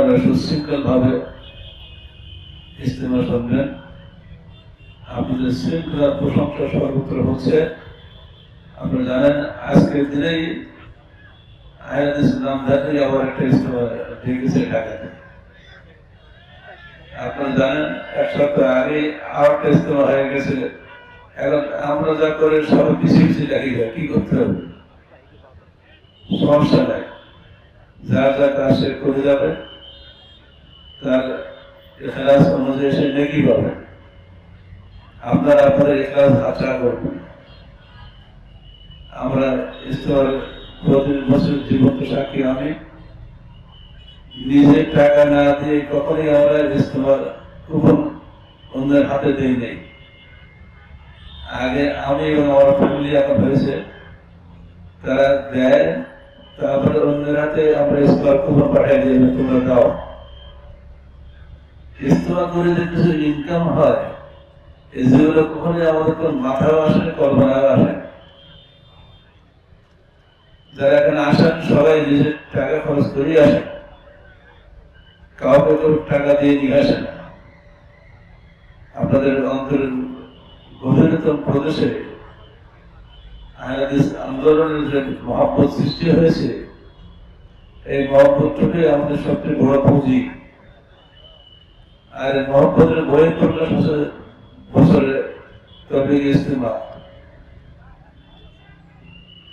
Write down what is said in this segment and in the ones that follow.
আপনারা সুশৃঙ্খল ভাবে ইস্তেমা শুনবেন আপনাদের শৃঙ্খলার প্রশংসা সর্বত্র হচ্ছে। আপনারা জানেন, আজকের দিনেই আবার একটা ইস্তেমা ঢাকাতে। আপনারা জানেন, এক সপ্তাহ আগে একটা ইস্তেমা হয়ে গেছে। এখন আমরা যা করে সব পিছিয়ে পিছিয়ে যায়। কি করতে হবে? সমস্যা নাই। যার যা কাজ সে করে যাবে। তার এখালাস অনুযায়ী সে নেকি পাবে। আপনারা আপনাদের এখালাস আশা করবেন। আমরা ইস্তর প্রতি বছর জীবন্ত সাক্ষী আমি। নিজের টাকা না দিয়ে কখনই আমরা ইস্তমার কুপন অন্যের হাতে দিই নেই। আগে আমি এবং আমার ফ্যামিলি এখন হয়েছে। তারা দেয়, তারপরে অন্যের হাতে আমরা ইস্তমার কুপন পাঠিয়ে দিই তোমরা দাও। ইস্তমা করে যে কিছু ইনকাম হয়, এই যেগুলো কখনই আসে আসে যারা এখানে আসেন, সবাই নিজের টাকা খরচ করেই আসেন। কাউকে কেউ টাকা দিয়ে নিয়ে আসে না। আপনাদের অন্তরের গভীরতম প্রদেশে আন্দোলনের যে মহাব্বত সৃষ্টি হয়েছে, এই মহাব্বতটাকে আমাদের সবচেয়ে বড় পুঁজি। আর মহাব্বতের বইয়ের প্রকাশ বছরে তবলিগ ইস্তেমা।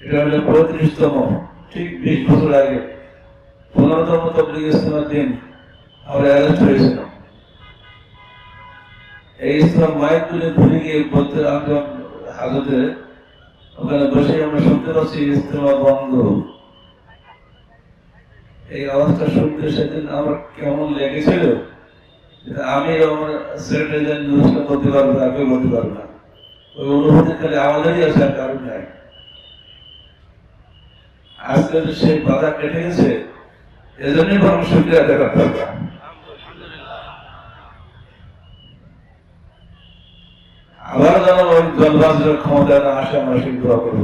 এটা হলো পঁয়ত্রিশতম, ঠিক বিশ বছর আগে। পনেরোতম তবলিগ ইস্তেমার দিন আমরা অ্যারেস্ট হয়েছিলাম। এই ইসলাম মায়ের তুলে ভুলে গিয়ে বলতে আমরা হাজতে, ওখানে বসে আমরা শুনতে পাচ্ছি ইস্তেমা বন্ধ। এই আওয়াজটা শুনতে সেদিন আমার কেমন লেগেছিল আমি আমার করতে পারব না কেউ বলতে পারব না, ওই অনুভূতি খালি আমাদেরই আছে আর কারণ নাই। আজকে বাধা কেটে গেছে, এজন্যই সুবিধা আবার যেন ওই দলবাজের ক্ষমতা না আসে, আমরা সেই দোয়া করব।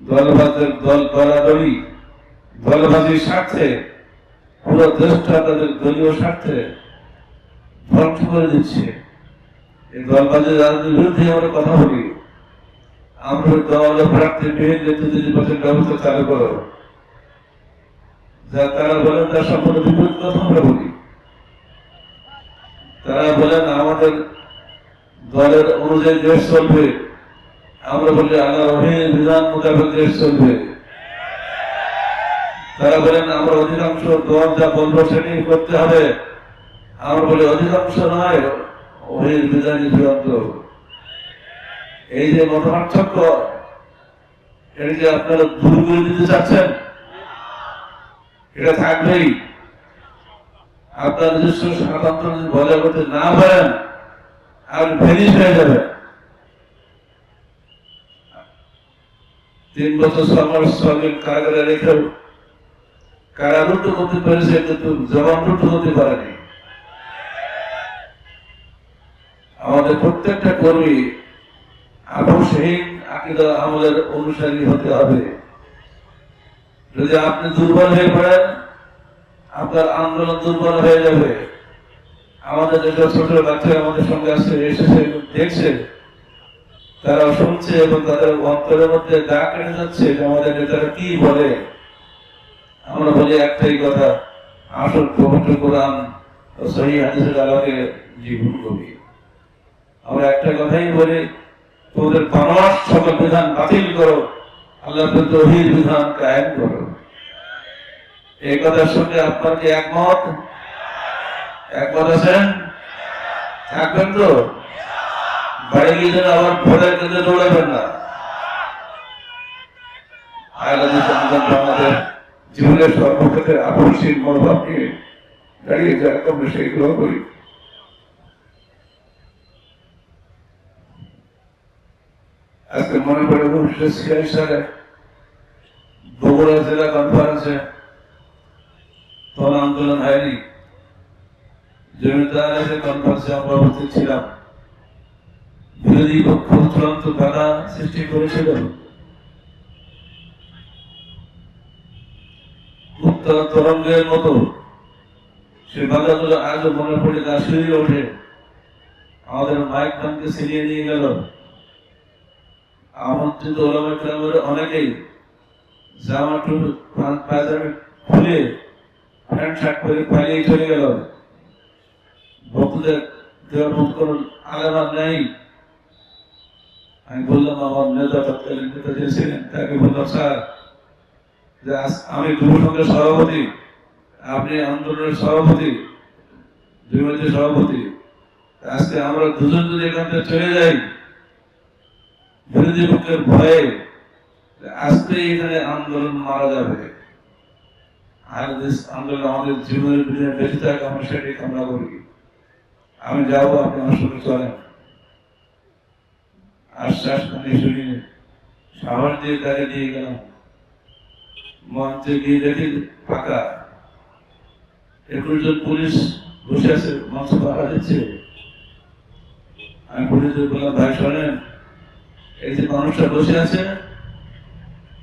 দলবাজের দল দলাদলি দলবাজির স্বার্থে পুরো দেশটা তাদের দলীয় স্বার্থে ধ্বংস করে দিচ্ছে। এই দলবাজের রাজনীতির বিরুদ্ধে আমরা কথা বলি। আমরা দল প্রার্থী বিহীন নেতৃত্ব নির্বাচন ব্যবস্থা চালু করো। যা তারা বলেন তার সম্পূর্ণ বিপরীত কথা আমরা বলি। তারা বলেন আমাদের দলের অনুযায়ী দেশ চলবে। আমরা বলি আল্লাহ রহিমের বিধান মোতাবেক দেশ চলবে। তারা বলেন, আমরা অধিকাংশ যা বলব সেটাই করতে হবে। আমরা বলি, অধিকাংশ নয় এই যে মতপার্থক্য, এটা কি আপনারা দূর করে দিতে চাচ্ছেন? এটা থাকবেই। আপনার নিজস্ব স্বাতন্ত্র যদি বজায় করতে না পারেন আপনি ফেনিশ হয়ে যাবে। তিন বছর সমর সঙ্গে কারাগারে রেখেও কারারুদ্ধ করতে পেরেছে কিন্তু জবানরুদ্ধ হতে পারেনি আমাদের প্রত্যেকটা কর্মী আপসহীন আকিদা আমলের অনুসারী হতে হবে। যদি আপনি দুর্বল হয়ে পড়েন, আপনার আন্দোলন দুর্বল হয়ে যাবে। আমাদের যেসব ছোট বাচ্চা আমাদের সঙ্গে আসছে, এসেছে, দেখছে তারা শুনছে এবং তাদের অন্তরের মধ্যে দা কেটে যাচ্ছে যে আমাদের নেতারা কি বলে। আমরা বলি একটাই কথা, আসল পবিত্র কোরআন ও সহি হাদিসের আলোকে জীবন করি আমরা একটা কথাই বলি তোমাদের বানোয়ার সকল বিধান বাতিল করো, আল্লাহ তহির বিধান কায়েম করো। এই কথার সঙ্গে আপনার কি একমত? একমত আছেন? থাকবেন তো? বাড়ি গিয়ে যেন আবার ভোটের কেন্দ্রে দৌড়াবেন না। আয়ালাদি সংবিধান আমাদের জীবনের সর্বক্ষেত্রে আপনশীল মনোভাব নিয়ে দাঁড়িয়ে আমরা সেই গ্রহ করি। আজকে মনে পড়ে সিআই সালে বগুড়া জেলা কনফারেন্সে তখন আন্দোলন হয়নি। জমিদার কনফারেন্সে আমরা উপস্থিত ছিলাম। বিরোধী পক্ষ চূড়ান্ত বাধা সৃষ্টি করেছিল মুক্ত উত্তর তরঙ্গের মতো। সে বাধাগুলো আজও মনে পড়ে গা শিরিয়ে ওঠে। আমাদের মাইক ম্যানকে ছিনিয়ে নিয়ে গেল। আমন্ত্রিত ওলামা ক্রামের অনেকেই জামা পা- পায়জামা খুলে প্যান্ট শার্ট পরে পালিয়ে চলে গেল। ভক্তদের দেওয়ার মতো কোনো আলাদা নেই। আমি বললাম, আমার নেতা তৎকালীন নেতা যে ছিলেন, তাকে বললাম, স্যার যে আমি যুব সংঘের সভাপতি, আপনি আন্দোলনের সভাপতি যুবতীর সভাপতি, আজকে আমরা দুজন যদি এখান থেকে চলে যাই, বিরোধী পক্ষের ভয়ে, আজকে এখানে আন্দোলন মারা যাবে। আর আন্দোলন আমাদের জীবনের দিনে বেঁচে থাকে, আমরা সেটাই কামনা করি। আমি যাব, আপনি আমার সঙ্গে চলেন। আশ্বাস মানে শুনি সাহস দিয়ে তাকে নিয়ে গেলাম। মঞ্চে গিয়ে দেখি ফাঁকা একুশ জন পুলিশ বসে আছে মঞ্চ পাহারা দিচ্ছে। আমি পুলিশদের বললাম, ভাই, শোনেন, এই যে মানুষটা বসে আছে,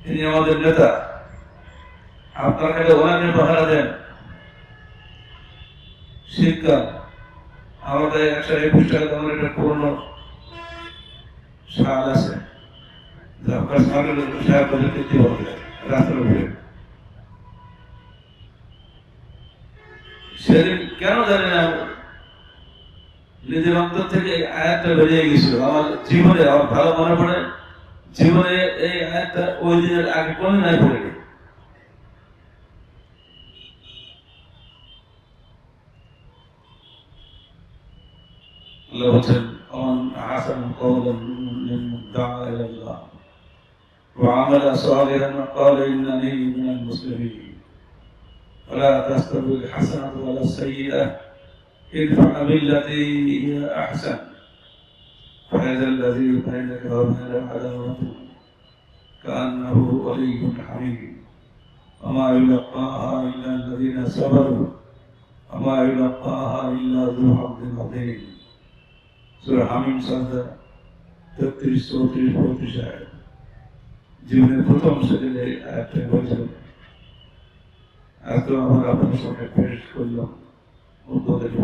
তিনি আমাদের নেতা। আপনার কাছে ওনাকে পাহারা দেন। শীতকাল, আমাদের একশো একুশ টাকা দামের একটা পুরনো শাল আছে। সাহেব উপরে সেদিন কেন জানি না? নিজের অন্তর থেকে আয়াতটা বেরিয়ে গেছিল আমার জীবনে আমার ভালো মনে পড়ে। জীবনে এই আয়াতটা ওই দিনের আগে কোনো নাই আল্লাহ ইলাল্লাহ। ওয়া আমালা সালিহান ক্বালা ইন্নানি মিনাল মুসলিমিন। المسلمين ولا تستوي الحسنه ولا السيئه ادفع بالتي هي احسن فاذا الذي بينك وبينه عداوه كانه ولي حميد وما يلقاها الا الذين صبروا وما يلقاها الا ذو حظ عظيم সুরা হামিম সাজদা তেত্রিশ চৌত্রিশ পঁয়ত্রিশ আয়াত জীবনের প্রথম সেদিনে আয়াতটা হয়েছিল এত আমার পেশ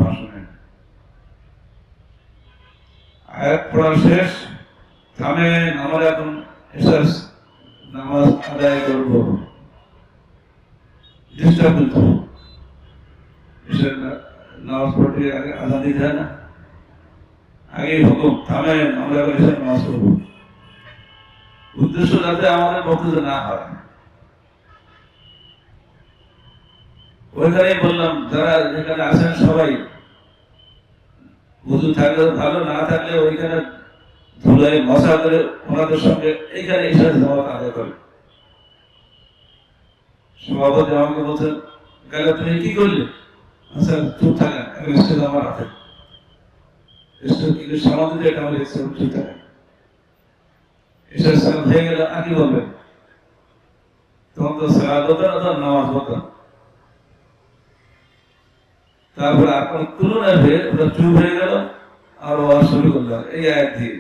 ভাষণে। আয়াত পড়া শেষ আমরা এখন এসার নামাজ আদায় নামাজ পড়তে আগে আজান দিতে না। আগে হুকুম থামেন আমরা এসে নামাজ পড়ব। উদ্দেশ্য যাতে আমাদের বক্তব্য না হয়। ওইখানেই বললাম, যারা যেখানে আছেন সবাই বুঝু থাকলে ভালো, না থাকলে ওইখানে ধুলাই মশা করে ওনাদের সঙ্গে এইখানে এসে জামাত আদায় করে। সভাপতি আমাকে বলছেন গেলে তুমি কি করলে? আচ্ছা চুপ থাকেন আমি স্টেজ আমার হাতে। কিন্তু সমাধি এটা আমার স্টেজ চুপ থাকেন এসে হয়ে গেলে, আর বলবেন? তখন তো হতো না নামাজ হতো। তারপরে আপনার তুলনায় হয়ে ওরা চুপ হয়ে গেল, আর ওয়াজ শুরু করলাম এই আয়াত দিয়ে।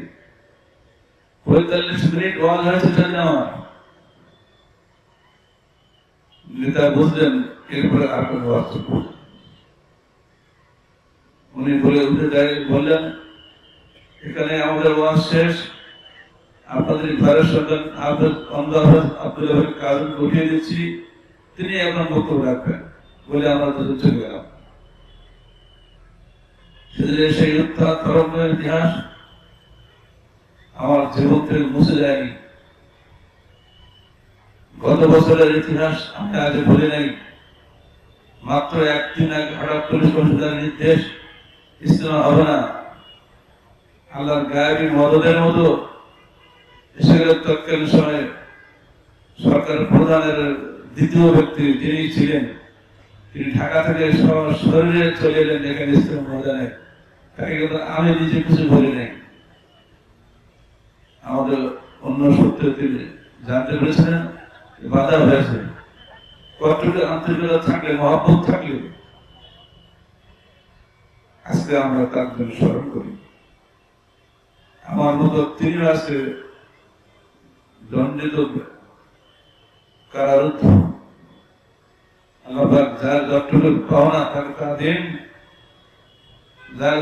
পঁয়তাল্লিশ মিনিট ওয়াজ হয়েছে জানি আমার। নেতা বুঝলেন এরপরে কোনো ওয়াজ উনি বলে উঠে দাঁড়িয়ে বললেন, এখানে আমাদের ওয়াজ শেষ। আপনাদের ঘরের সন্তান আব্দুল অন্দাজ আব্দুল কাজল উঠিয়ে দিচ্ছি। তিনি এখন বক্তব্য রাখবেন। বলে আমরা চলে গেলাম। সেদিনে সেই উত্থান তরঙ্গের ইতিহাস, আমার জীবন থেকে মুছে যায়নি গত বছরের ইতিহাস আমি আজ ভুলে নাই। মাত্র একদিন আগে হঠাৎ পুলিশ কমিশনার নির্দেশ ইসলাম হবে না। আল্লাহর গায়েবী মদদের মতো গেল তৎকালীন সময়ে সরকার প্রধানের দ্বিতীয় ব্যক্তি যিনি ছিলেন তিনি ঢাকা থেকে শরীরে চলে এলেন এখানে ইসলাম ময়দানে তাকে কিন্তু আমি নিজে কিছু বলি নাই। আমাদের অন্য সূত্রে তিনি জানতে পেরেছিলেন, বাধা হয়েছে। কতটুকু আন্তরিকতা থাকলে, মহব্বত থাকলে, আজকে আমরা তার জন্য স্মরণ করি। আমার মতো তিনি আজকে দণ্ডিত কারারুদ্ধ দিন। যার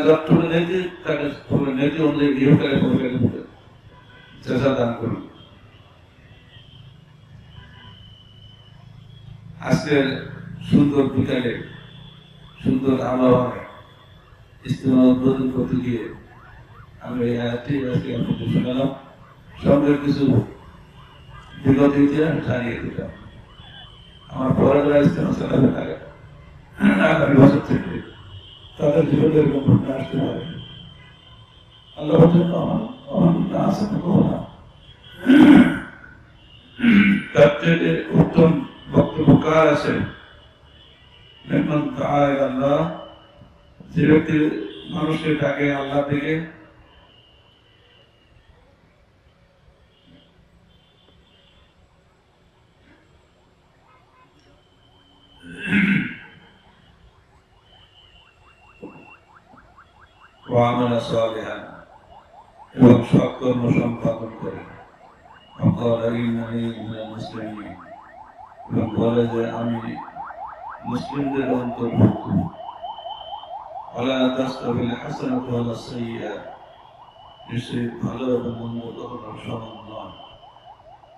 আজকের সুন্দর বিকালে, সুন্দর আবহাওয়ায় ইস্তেমা উদ্বোধন করতে গিয়ে আমি এই আয়াতটি শোনালাম। সঙ্গে কিছু বিগত ইতিহাস জানিয়ে দিলাম। আমার ইস্তেমা চালাবে আগামী বছর থেকে তাদের জীবনে এরকম ঘটনা আসতে পারে আল্লাহর জন্য আমার আমার না না। তার থেকে উত্তম বক্তব্য কার আছে? মেহমান আল্লাহ। যে ব্যক্তি মানুষকে ডাকে আল্লাহ দিকে ولا تستوي الحسنة ولا السيئة নিশ্চয়ই ভালো এবং মন্দ কখনো সমান নয়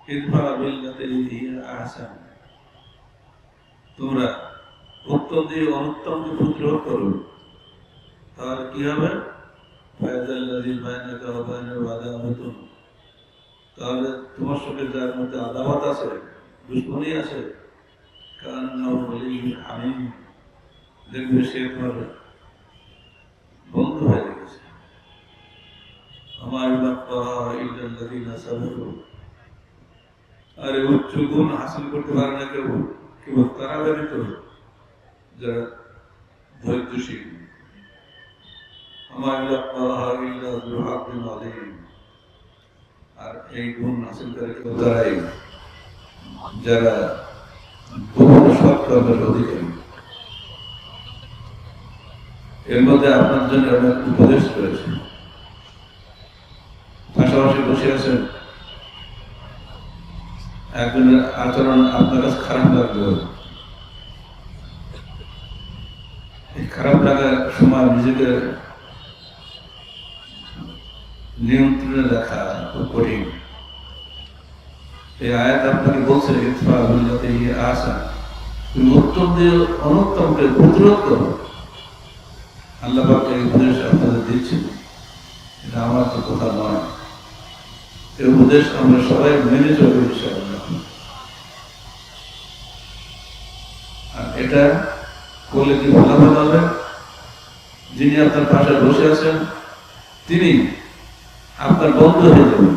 ইদফা বিল্লাতি হিয়া আহসান তোমরা উত্তম দিয়ে অনুত্তমকে প্রতিরোধ করো তাহলে কি হবে ফায়দাল্লাযী বাইনাকা ওয়া বাইনাহু আদাওয়াতুন তাহলে তোমার সঙ্গে যার মধ্যে আদাওয়াত আছে দুশ্মনী আছে কারণ আমি দেখবে সে তোমার বন্ধু হয়ে গেছে। আমার আরে উচ্চ গুণ হাসিল করতে পারে না কেউ কেবল তারা ব্যতীত যারা ধৈর্যশীল। আর এই গুণ হাসিল করে কেউ তারাই যারা বহু সৎকর্মের অধিকারী। এর মধ্যে আপনার জন্য অনেক উপদেশ রয়েছে। পাশাপাশি বসে আছেন। একজনের আচরণ আপনার কাছে খারাপ লাগবে খারাপ লাগার সময় নিজেকে নিয়ন্ত্রণে রাখা খুব কঠিন। এই আয়াত আপনাকে বলছে, ইতফা তুমি উত্তম দিয়ে অনুত্তমকে প্রতিরোধ করো। আল্লাহ পাক উপদেশ আপনাদের দিচ্ছেন এটা আমার তো কথা নয়। এই উপদেশ আমরা সবাই মেনে চলবো ইনশাআল্লাহ। আর এটা করলে কি ফলাফল হবে যিনি আপনার পাশে বসে আছেন, তিনি আপনার বন্ধু হয়ে যাবেন।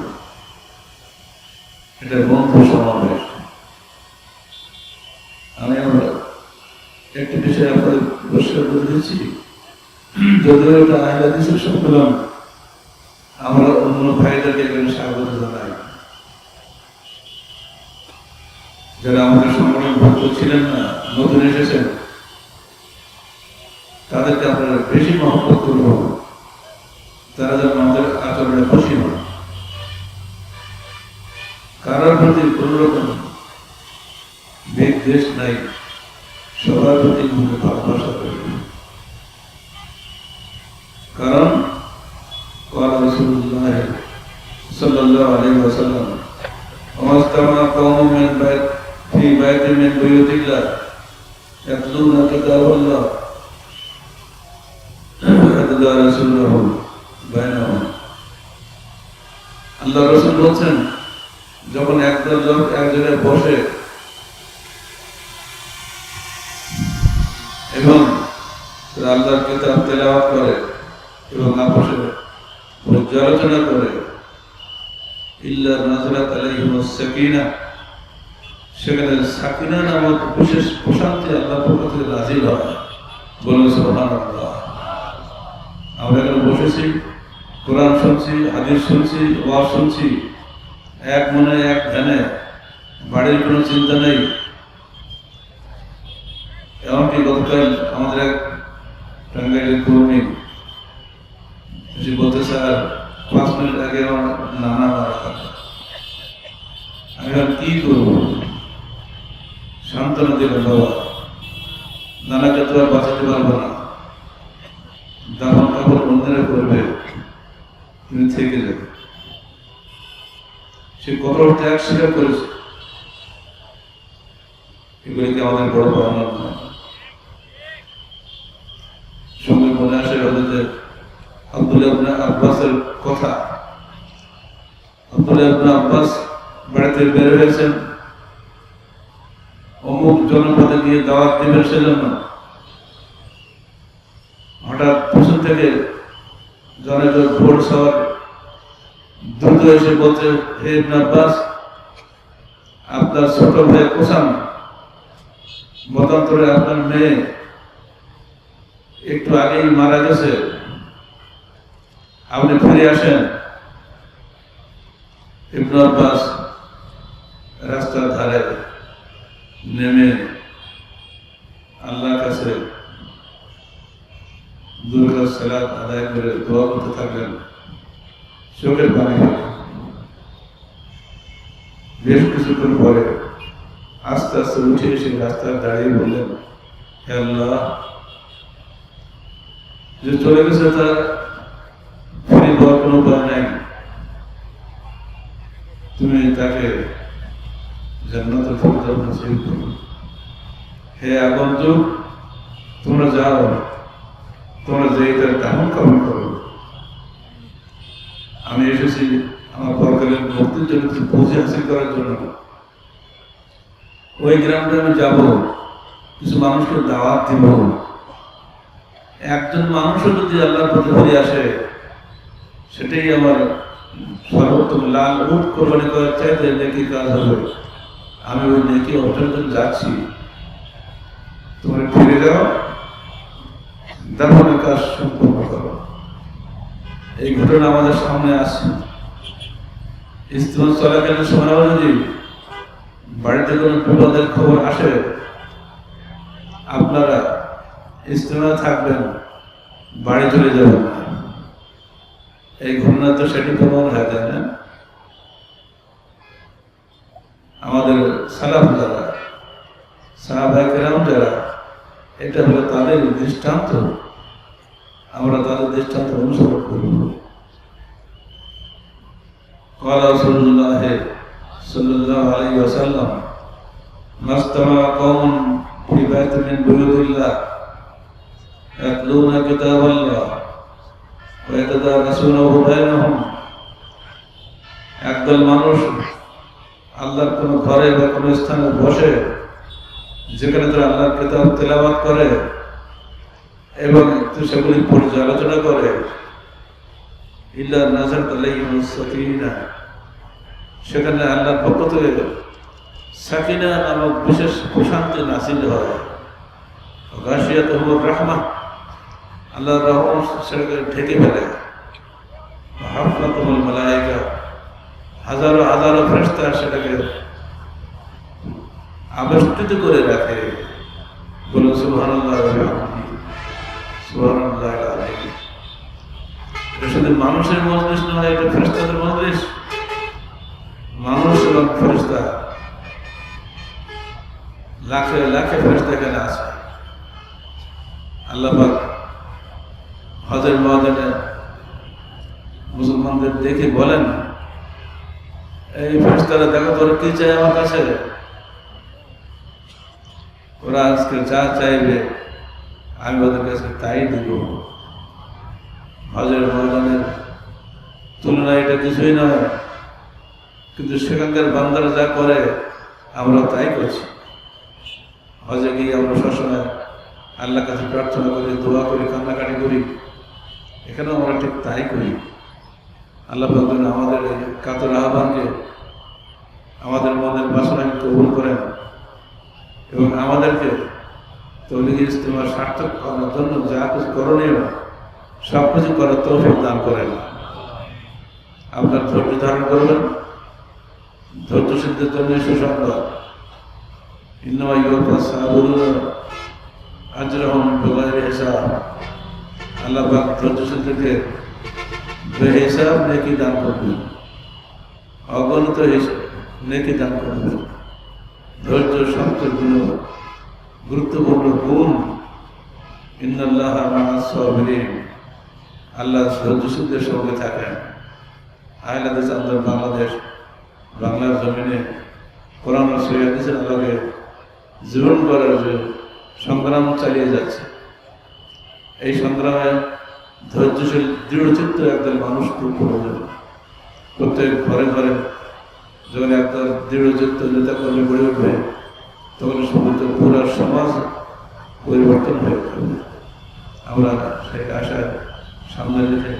এটা বন্ধু সমাবেশ। আমি আমরা একটি বিষয়ে আপনাদের পরিষ্কার করে দিচ্ছি। যদিও এটা দিচ্ছে সব আমরা অন্য ভাইদেরকে এখানে স্বাগত জানাই। যারা আমাদের সংগঠন ভক্ত ছিলেন না, নতুন এসেছেন, তাদেরকে আপনারা বেশি মহব্বত করব। তারা যেন আমাদের আচরণে খুশি হন। কারোর প্রতি কোন রকম বিদ্বেষ নাই। সবার প্রতি ভালোবাসা করবে লোক বসে। এবং আল্লাহর কিতাব তেলাওয়াত করে এবং আপোষে পর্যালোচনা করে। ইল্লা নাজরাত আলাইহিম সাকিনা। সেখানে সাকিনা নামক বিশেষ প্রশান্তি আল্লাহ থেকে নাজিল হয়। বলুন সুবহানাল্লাহ। আমরা এখানে বসেছি, কোরআন শুনছি, হাদিস শুনছি, ওয়াজ শুনছি, এক মনে এক ধ্যানে। বাড়ির কোনো চিন্তা নেই? এমনকি গতকাল আমাদের এক টাঙ্গাইলের কর্মী যে বলতে, স্যার, পাঁচ মিনিট আগে আমার নানা মারা আমি আর কি করব? সান্ত্বনা দিলেন বাবা। নানাকে তো আর বাঁচাতে পারব না। দাফন কাপড় অন্যরা করবে। তুমি থেকে যাবে। সে কঠোর ত্যাগ স্বীকার করেছে। এগুলিকে আমাদের বড় পাওনা নয়। মনে আসে হজরতের আব্দুল্লাহ আব্বাসের কথা। আব্দুল্লাহ আব্বাস বাড়িতে বের হয়েছেন। অমুক জনপদে গিয়ে দাওয়াত দিবেন সেজন্য। হঠাৎ পিছন থেকে জনে জন ঘোড় সওয়ার দ্রুত এসে বলছে, হে আব্বাস, আপনার ছোট ভাই কোসাম মতান্তরে আপনার মেয়ে একটু আগেই মারা গেছে। আপনি ফিরে আসেন। ইবনে আব্বাস রাস্তার ধারে নেমে আল্লাহর কাছে দুর্গা সালাত আদায় করে দোয়া করতে থাকলেন। চোখের পানি বেশ কিছুক্ষণ পরে আস্তে আস্তে উঠে এসে রাস্তায় দাঁড়িয়ে বললেন আল্লাহ, যে চলে গেছে তার ফিরে পাওয়ার কোনো উপায় নাই। তুমি তাকে জান্নাত ফিরদাউস নসিব করো। হে আগন্তুক, তোমরা যাও, তোমরা যে তার দাহন কামন করো। আমি এসেছি আমার পরকালের মুক্তির জন্য পুঁজি হাসিল করার জন্য। ওই গ্রামটা আমি যাব। কিছু মানুষকে দাওয়াত দিব। একজন মানুষও যদি আল্লাহর প্রতি ফিরে আসে, সেটাই আমার সর্বোত্তম। লাল উঠ কোরবানি করার চাইতে নেকি কাজ হবে। আমি ওই নেকি অর্জনের জন্য যাচ্ছি। তোমরা ফিরে যাও। দাফনের কাজ সম্পূর্ণ করো। এই ঘটনা আমাদের সামনে আসছে। ইস্তেমা চলাকালীন সময় যদি বাড়িতে কোনো বিপদের খবর আসে, আপনারা ইস্তেমা থাকবেন, বাড়ি চলে যাবেন। এই ঘটনা তো সেটি প্রমাণ হয়, তাই না? আমাদের সালাফ যারা সাহাবাহাম যারা, এটা হলো তাদের দৃষ্টান্ত। আমরা তাদের দৃষ্টান্ত অনুসরণ করব। কলা রসুল্লাহের الله صلى الله عليه وسلم ما استمع قوم في بيت من بيوت الله يتلون كتاب الله ويتدارسونه بينهم একদল মানুষ আল্লাহর কোন ঘরে বা কোনো স্থানে বসে যেখানে তারা আল্লাহর কিতাব তেলাবাত করে এবং একটু সেগুলি পর্যালোচনা করে ইল্লা নাজার সাকিনা সেখানে আল্লাহর পক্ষ থেকে সাকিনা নামক বিশেষ প্রশান্তি নাসিল হয়। গাছিয়াত রাহমা, আল্লাহর রহম সেটাকে ঢেকে ফেলে। হাফনাতুল মালাইকা, হাজারো হাজারো ফেরেশতা সেটাকে আবেষ্টিত করে রাখে। বলে সুবহানাল্লাহ মানুষের মজলিস নয়, এটা ফেরেশতাদের মজলিস। মানুষ এবং ফেরেশতা। লাখে লাখে ফেরেশতা এখানে আছে। আল্লাহ হজের ময়দানে মুসলমানদের দেখে বলেন, এই ফেরেশতারা দেখো তোরা কি চাই আমার কাছে? ওরা আজকে যা চাইবে আমি ওদের কাছে তাই দিব। হজের ময়দানের তুলনায় এটা কিছুই নয়। কিন্তু সেখানকার বান্দারা যা করে, আমরা তাই করছি। হজে গিয়ে আমরা সবসময় আল্লাহর কাছে প্রার্থনা করি, দোয়া করি, কান্নাকাটি করি। এখানেও আমরা ঠিক তাই করি। আল্লাহ পাক আমাদের এই কাতর আহ্বানকে আমাদের মনের বাসনাকে কবুল করেন এবং আমাদেরকে তৌলিগ ইস্তেমার সার্থক করার জন্য যা কিছু করণীয় সব কিছু করার তৌফিক দান করেন। আপনার ধৈর্য ধারণ করবেন। ধৈর্য সিদ্ধের জন্য সুসংবাদ ধৈর্য সিদ্ধকে বেহিসাব গুরুত্বপূর্ণ গুণ। ইন্নাল্লাহ মা'আস সাবিরিন। আল্লাহ সহ্যশীলদের সঙ্গে থাকেন। আন্দোলন বাংলাদেশ। বাংলার জমিনে কোরআন সৈয়াদিসের আলোকে জীবন করার যে সংগ্রাম চালিয়ে যাচ্ছে। এই সংগ্রামে ধৈর্যশীল, দৃঢ়চিত্ত একদল মানুষ খুব প্রয়োজন প্রত্যেক ঘরে ঘরে যখন একদল দৃঢ়চিত্ত নেতা কর্মী গড়ে উঠবে, তখন সমস্ত পুরো সমাজ পরিবর্তন হয়ে যাবে আমরা সেই আশায় সামনে রেখে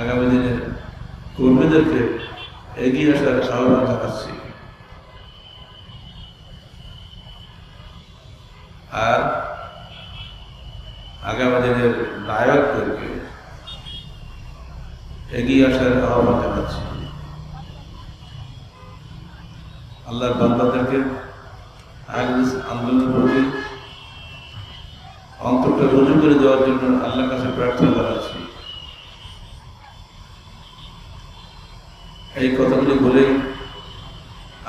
আগামী দিনে কর্মীদেরকে এগিয়ে আসার আহ্বান জানাচ্ছি। আর আগামী দিনের নায়কদেরকে এগিয়ে আসার আহ্বান জানাচ্ছি। আল্লাহর বান্দাদেরকে আন্দোলনের প্রতি অন্তরটা রুজু করে দেওয়ার জন্য আল্লাহর কাছে প্রার্থনা জানাচ্ছি। এই কথাগুলি বলে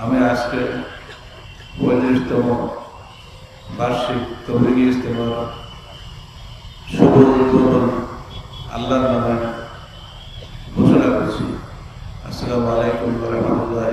আমি আজকে পঁয়ত্রিশতম বার্ষিক তবলিগি ইস্তেমার শুভ উদ্বোধন আল্লাহর নামে ঘোষণা করছি। আসসালামু আলাইকুম রহমতুল্লাহ